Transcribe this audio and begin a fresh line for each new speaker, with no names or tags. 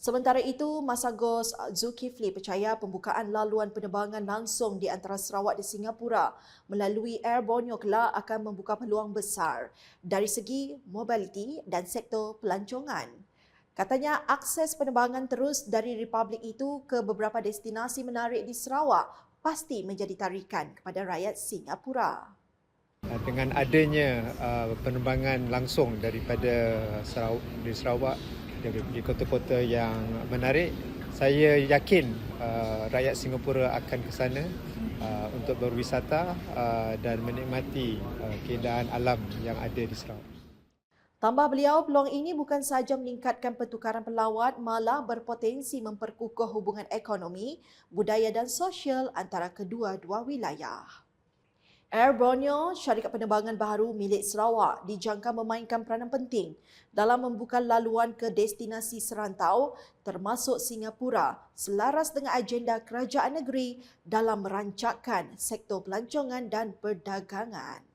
Sementara itu, Masagos Zulkifli percaya pembukaan laluan penerbangan langsung di antara Sarawak dan Singapura melalui Air Borneo kelak akan membuka peluang besar dari segi mobiliti dan sektor pelancongan. Katanya akses penerbangan terus dari Republik itu ke beberapa destinasi menarik di Sarawak pasti menjadi tarikan kepada rakyat Singapura.
Dengan adanya uh, penerbangan langsung daripada Sarawak, di Sarawak di kota-kota yang menarik saya yakin uh, rakyat Singapura akan ke sana uh, untuk berwisata uh, dan menikmati uh, keindahan alam yang ada di Sarawak.
Tambah beliau, peluang ini bukan sahaja meningkatkan pertukaran pelawat, malah berpotensi memperkukuh hubungan ekonomi, budaya dan sosial antara kedua-dua wilayah. Air Borneo, syarikat penerbangan baru milik Sarawak, dijangka memainkan peranan penting dalam membuka laluan ke destinasi serantau termasuk Singapura selaras dengan agenda kerajaan negeri dalam merancangkan sektor pelancongan dan perdagangan.